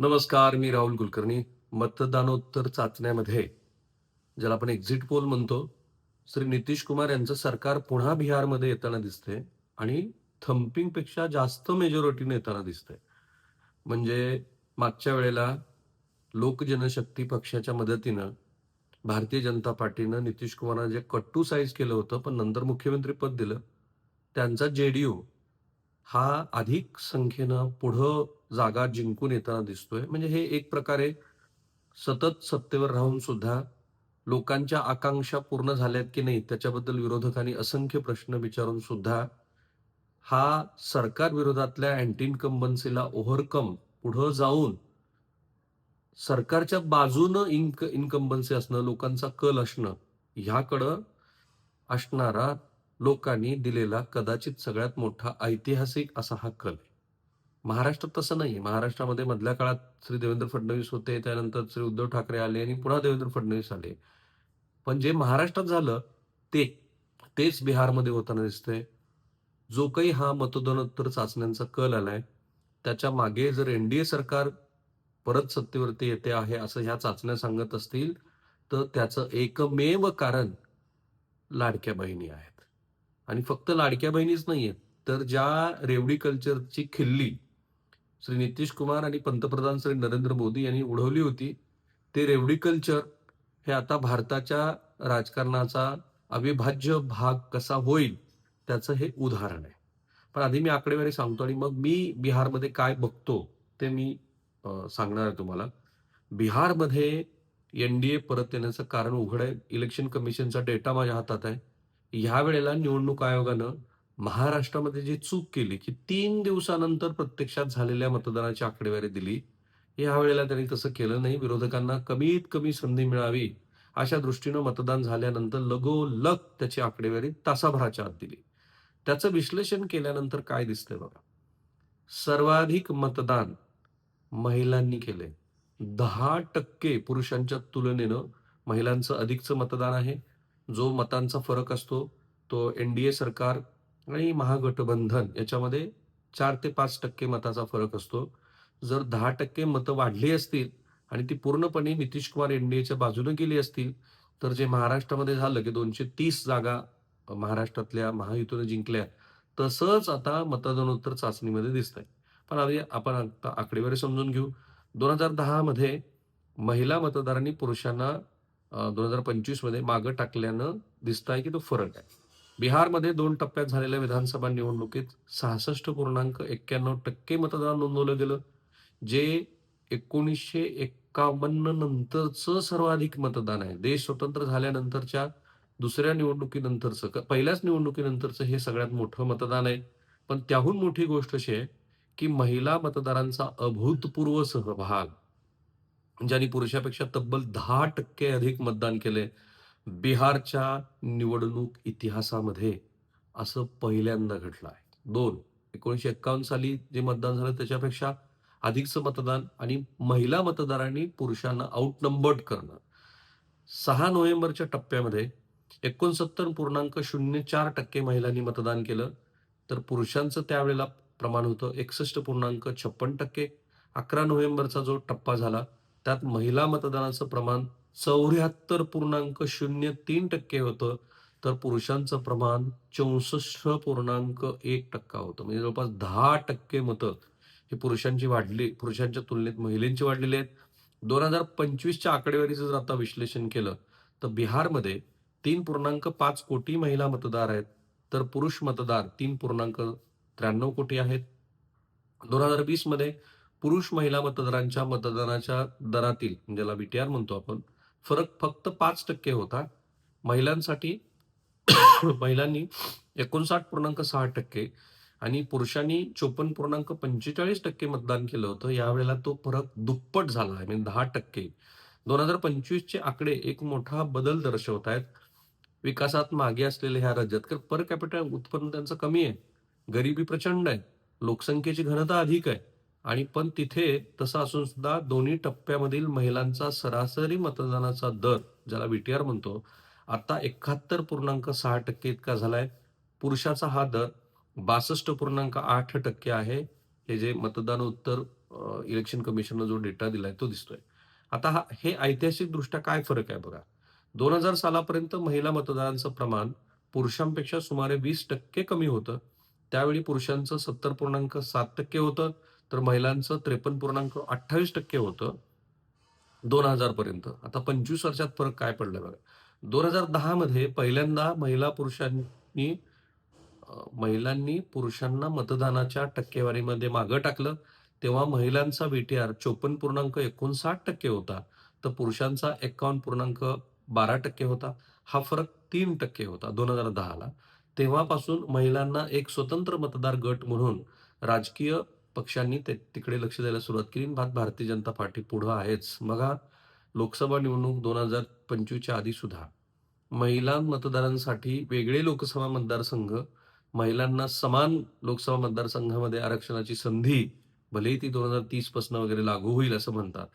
नमस्कार मी राहुल कुलकर्णी. मतदानोत्तर चाचण्यामध्ये ज्याला आपण एक्झिट पोल म्हणतो श्री नितीश कुमार यांचं सरकार पुन्हा बिहारमध्ये येताना दिसते आणि थंपिंगपेक्षा जास्त मेजॉरिटीने येताना दिसते म्हणजे मागच्या वेळेला लोक जनशक्ती पक्षाच्या मदतीनं भारतीय जनता पार्टीनं नितीश कुमारांना जे कट्टू साईज केलं होतं पण नंतर मुख्यमंत्री पद दिलं त्यांचा जे डी यू हा अधिक संख्येनं पुढं जागा जिंकून येताना दिसतोय. म्हणजे हे एक प्रकारे सतत सत्तेवर राहून सुद्धा लोकांच्या आकांक्षा पूर्ण झाल्यात की नाही त्याच्याबद्दल विरोधकांनी असंख्य प्रश्न विचारून सुद्धा हा सरकार विरोधातल्या अँटी इन्कम्बन्सीला ओव्हरकम पुढं जाऊन सरकारच्या बाजूनं इन्क इन्कम्बन्सी असणं लोकांचा कल असणं ह्याकडं असणारा लोकांनी दिलेला कदाचित सगळ्यात मोठा ऐतिहासिक असा हा कल आहे. महाराष्ट्रात तसं नाही. महाराष्ट्रामध्ये मधल्या काळात श्री देवेंद्र फडणवीस होते त्यानंतर श्री उद्धव ठाकरे आले आणि पुन्हा देवेंद्र फडणवीस आले. पण जे महाराष्ट्रात झालं ते तेच बिहारमध्ये होताना दिसतंय. जो काही हा मतदानोत्तर चाचण्यांचा कल आलाय त्याच्यामागे जर एनडीए सरकार परत सत्तेवरती येते आहे असं ह्या चाचण्या सांगत असतील तर त्याचं एकमेव कारण लाडक्या बहिणी आहेत. आणि फक्त लाडक्या बहिणीच नाहीयेत तर ज्या रेवडी कल्चरची खिल्ली श्री नितीश कुमार आणि पंतप्रधान श्री नरेंद्र मोदी यांनी उडवली होती ते रेवडी कल्चर हे आता भारताच्या राजकारणाचा अविभाज्य भाग कसा होईल त्याचं हे उदाहरण आहे. पण आधी मी आकडेवारी सांगतो आणि मग मी बिहारमध्ये काय बघतो ते मी सांगणार आहे तुम्हाला. बिहारमध्ये एनडीए परत येण्याचं कारण उघड आहे. इलेक्शन कमिशनचा डेटा माझ्या हातात आहे. ह्या वेळेला निवडणूक आयोगानं महाराष्ट्रामध्ये जी चूक केली की तीन दिवसानंतर प्रत्यक्षात झालेल्या मतदानाची आकडेवारी दिली ह्या वेळेला त्यांनी तसं केलं नाही. विरोधकांना कमीत कमी संधी मिळावी अशा दृष्टीनं मतदान झाल्यानंतर लगोलग त्याची आकडेवारी तासाभराच्या आत दिली. त्याचं विश्लेषण केल्यानंतर काय दिसतंय बघा. सर्वाधिक मतदान महिलांनी केले दहा टक्के पुरुषांच्या तुलनेनं महिलांचं अधिकचं मतदान आहे. जो मतांचा फरक असतो तो एन डी ए सरकार आणि महागठबंधन याच्यामध्ये चार ते पाच टक्के मताचा फरक असतो. जर दहा टक्के मतं वाढली असतील आणि ती पूर्णपणे नितीश कुमार एच्या बाजूने गेली असतील तर जे महाराष्ट्रामध्ये झालं की दोनशे तीस जागा महाराष्ट्रातल्या महायुतीने जिंकल्या तसंच आता मतदानोत्तर चाचणीमध्ये दिसतंय. पण आधी आपण आता आकडेवारी समजून घेऊ. दोन हजार दहामध्ये महिला मतदारांनी पुरुषांना दोन हजार पंचवीसमध्ये मागं टाकल्यानं दिसत आहे की तो फरक आहे. बिहारमध्ये दोन टप्प्यात झालेल्या विधानसभा निवडणुकीत सहासष्ट पूर्णांक एक्क्याण्णव टक्के मतदान नोंदवलं गेलं जे एकोणीसशे एक्कावन्न नंतरचं सर्वाधिक मतदान आहे. देश स्वतंत्र झाल्यानंतरच्या दुसऱ्या निवडणुकीनंतरचं पहिल्याच निवडणुकीनंतरचं हे सगळ्यात मोठं मतदान आहे. पण त्याहून मोठी गोष्ट अशी आहे की महिला मतदारांचा अभूतपूर्व सहभाग म्हणजे ज्यांनी पुरुषापेक्षा तब्बल दहा टक्के अधिक मतदान केले बिहारच्या निवडणूक इतिहासामध्ये. असं पहिल्यांदा घडलं आहे. दोन एकोणीसशे एक्कावन्न साली जे मतदान झालं त्याच्यापेक्षा अधिकचं मतदान आणि महिला मतदारांनी पुरुषांना आउटनंबर्ड करणं. सहा नोव्हेंबरच्या टप्प्यामध्ये एकोणसत्तर पूर्णांक शून्य चार टक्के महिलांनी मतदान केलं. तर पुरुषांचं त्यावेळेला प्रमाण होतं एकसष्ट पूर्णांक छप्पन टक्के. अकरा नोव्हेंबरचा जो टप्पा झाला त्यात महिला मतदानाचं प्रमाण चौऱ्याहत्तर पूर्णांक शून्य तीन टक्के होतं तर पुरुषांचं प्रमाण चौसष्ट पूर्णांक एक टक्का होतं. म्हणजे जवळपास दहा टक्के मतं हे पुरुषांची वाढली पुरुषांच्या तुलनेत महिलांची वाढलेली आहेत. दोन हजार पंचवीसच्या आकडेवारीचं जर आता विश्लेषण केलं तर बिहारमध्ये तीन पूर्णांक पाच कोटी महिला मतदार आहेत तर पुरुष मतदार तीन पूर्णांक त्र्याण्णव कोटी आहेत. दोन हजार वीसमध्ये पुरुष महिला मतदारांच्या मतदानाच्या दरातील म्हणजे ज्याला बीटीआर म्हणतो आपण फरक फक्त पाच टक्के होता. महिलांसाठी महिलांनी एकोणसाठ पूर्णांक सहा टक्के आणि पुरुषांनी चोपन्न पूर्णांक पंचेचाळीस टक्के मतदान केलं होतं. यावेळेला तो फरक दुप्पट झाला आहे म्हणजे दहा टक्के. दोन हजार पंचवीसचे आकडे एक मोठा बदल दर्शवत आहेत. विकासात मागे असलेल्या ह्या राज्यात कारण पर कॅपिटल उत्पन्न त्यांचं कमी आहे. गरिबी प्रचंड आहे. लोकसंख्येची घनता अधिक आहे. आणि पण तिथे तसं असून सुद्धा दोन्ही टप्प्यामधील महिलांचा सरासरी मतदानाचा दर ज्याला बीटीआर म्हणतो आता एकाहत्तर पूर्णांक सहा टक्के इतका झालाय पुरुषाचा हा दर बासष्ट पूर्णांक आठ टक्के आहे हे जे मतदान उत्तर इलेक्शन कमिशननं जो डेटा दिलाय तो दिसतोय. आता हा हे ऐतिहासिकदृष्ट्या काय फरक आहे बघा. दोन हजार सालापर्यंत महिला मतदारांचं प्रमाण पुरुषांपेक्षा सुमारे 20% कमी होतं. त्यावेळी पुरुषांचं 70.7% होतं, तर महिलांचं 53.28% होतं. 2000 पर्यंत. आता 25 वर्षात फरक काय पडलाय बघा. 2010 मध्ये पहिल्यांदा महिला पुरुषांनी महिलांनी पुरुषांना मतदानाच्या टक्केवारीमध्ये मागं टाकलं. तेव्हा महिलांचा व्हीटीआर 54.59% होता. तर पुरुषांचा 51.12% होता. हा फरक तीन टक्के होता दोन हजार दहाला तेव्हापासून महिलांना एक स्वतंत्र मतदार गट म्हणून राजकीय पक्षांनी ते तिकडे लक्ष द्यायला सुरुवात केली. भात भारतीय जनता पार्टी पुढं आहेच. बघा लोकसभा निवडणूक दोन हजार पंचवीसच्या आधी सुद्धा महिला मतदारांसाठी वेगळे लोकसभा मतदारसंघ, महिलांना समान लोकसभा मतदारसंघामध्ये आरक्षणाची संधी, भलेही ती 2030 पासून वगैरे लागू होईल असं म्हणतात,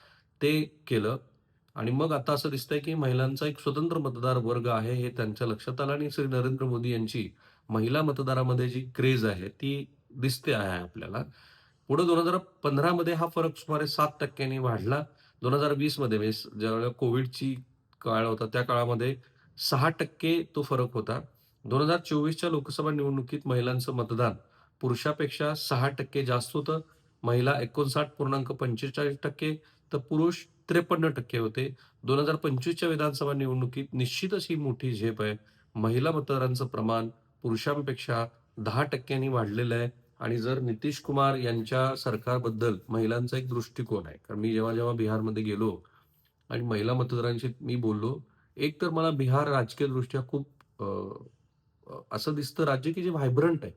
ते केलं. आणि मग आता असं दिसतंय की महिलांचा एक स्वतंत्र मतदार वर्ग आहे हे त्यांच्या लक्षात आलं आणि श्री नरेंद्र मोदी यांची महिला मतदारामध्ये जी क्रेज आहे ती दिसते आहे आपल्याला. पुढे 2015 मध्ये हा फरक सुमारे सात टक्क्यांनी वाढला दोन हजार वीसमध्ये म्हणजे ज्यावेळेला कोविडची काळ होता त्या काळामध्ये सहा टक्के तो फरक होता. दोन हजार चोवीसच्या लोकसभा निवडणुकीत महिलांचं मतदान पुरुषापेक्षा सहा टक्के जास्त होतं. महिला 59.45% तर पुरुष 53% होते. दोन हजार पंचवीसच्या विधानसभा निवडणुकीत निश्चितच ही मोठी झेप आहे. महिला मतदारांचं प्रमाण पुरुषांपेक्षा दहा टक्क्यांनी वाढलेलं आहे. आणि जर नितीश कुमार यांच्या सरकारबद्दल महिलांचा एक दृष्टिकोन आहे. कारण मी जेव्हा-जेव्हा बिहारमध्ये गेलो आणि महिला मतदारांशी मी बोललो, एक तर मला बिहार राजकीय दृष्ट्या खूप असं दिसतं राज्य की जे व्हायब्रंट आहे.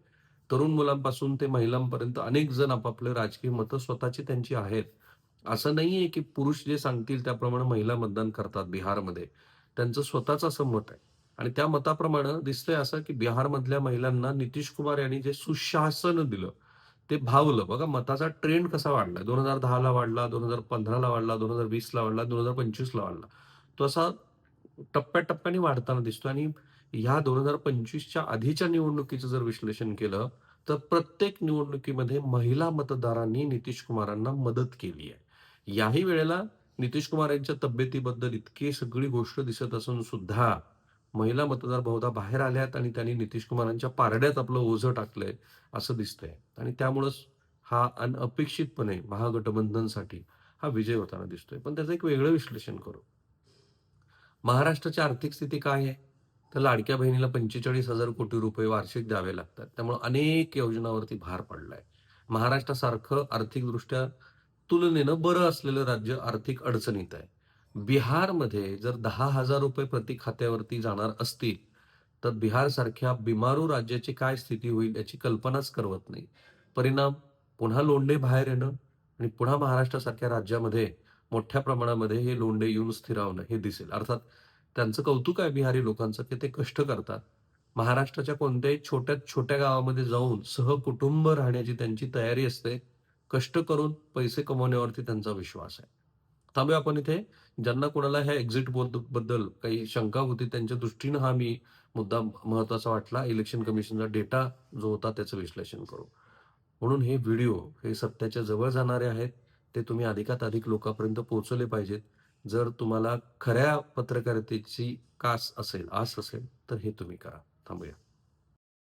तरुण मुलांपासून ते महिलांपर्यंत अनेक जण आपापले राजकीय मतं स्वतःची त्यांची आहेत. असं नाहीये की पुरुष जे सांगतील त्याप्रमाणे महिला मतदान करतात बिहारमध्ये. त्यांचं स्वतःचं असं मत आहे. आणि त्या मताप्रमाणे दिसतंय असं की बिहारमधल्या महिलांना नितीश कुमार यांनी जे सुशासन दिलं, ते भावलं. बघा मताचा ट्रेंड कसा वाढलाय. 2010 ला वाढला, दोन हजार पंधराला वाढला, दोन हजार वीसला वाढला, दोन हजार पंचवीसला वाढला. तो असा टप्प्याटप्प्याने वाढताना दिसतो आणि ह्या दोन हजार पंचवीसच्या आधीच्या निवडणुकीचं जर विश्लेषण केलं, तर प्रत्येक निवडणुकीमध्ये महिला मतदारांनी नितीश कुमारांना मदत केली आहे. याही वेळेला नितीश कुमार यांच्या तब्येतीबद्दल इतकी सगळी गोष्ट दिसत असून सुद्धा महिला मतदार बहुधा बाहेर आल्यात आणि त्यांनी नितीश कुमारांच्या पारड्यात आपलं ओझं टाकलंय असं दिसतंय. आणि त्यामुळंच हा अनअपेक्षितपणे महागठबंधनसाठी हा विजय होताना दिसतोय. पण त्याचं एक वेगळं विश्लेषण करू. महाराष्ट्राची आर्थिक स्थिती काय आहे? तर लाडक्या बहिणीला 45,000 कोटी रुपये वार्षिक द्यावे लागतात. त्यामुळे अनेक योजनांवरती भार पडलाय. महाराष्ट्रासारखं आर्थिकदृष्ट्या तुलनेनं बरं असलेलं राज्य आर्थिक अडचणीत आहे. बिहारमध्ये जर दहा हजार रुपये प्रति खात्यावरती जाणार असतील, तर बिहारसारख्या बिमारू राज्याची काय स्थिती होईल याची कल्पनाच करवत नाही. परिणाम पुन्हा लोंढे बाहेर येणं आणि पुन्हा महाराष्ट्रासारख्या राज्यामध्ये मोठ्या प्रमाणामध्ये हे लोंढे येऊन स्थिरावणं हे दिसेल. अर्थात त्यांचं कौतुक आहे बिहारी लोकांचं की ते कष्ट करतात. महाराष्ट्राच्या कोणत्याही छोट्यात छोट्या गावामध्ये जाऊन सहकुटुंब राहण्याची त्यांची तयारी असते. कष्ट करून पैसे कमवण्यावरती त्यांचा विश्वास आहे. त्यामुळे आपण इथे. ज्यांना कोणाला ह्या एक्झिट पोलबद्दल काही शंका होती त्यांच्या दृष्टीनं हा मी मुद्दा महत्त्वाचा वाटला. इलेक्शन कमिशनचा डेटा जो होता त्याचं विश्लेषण करू. म्हणून हे व्हिडिओ हे सत्याच्या जवळ जाणारे आहेत. ते तुम्ही अधिकात अधिक लोकांपर्यंत पोहोचवले पाहिजेत. जर तुम्हाला खऱ्या पत्रकारितेची कास असेल, आस असेल तर हे तुम्ही करा. थांबूया.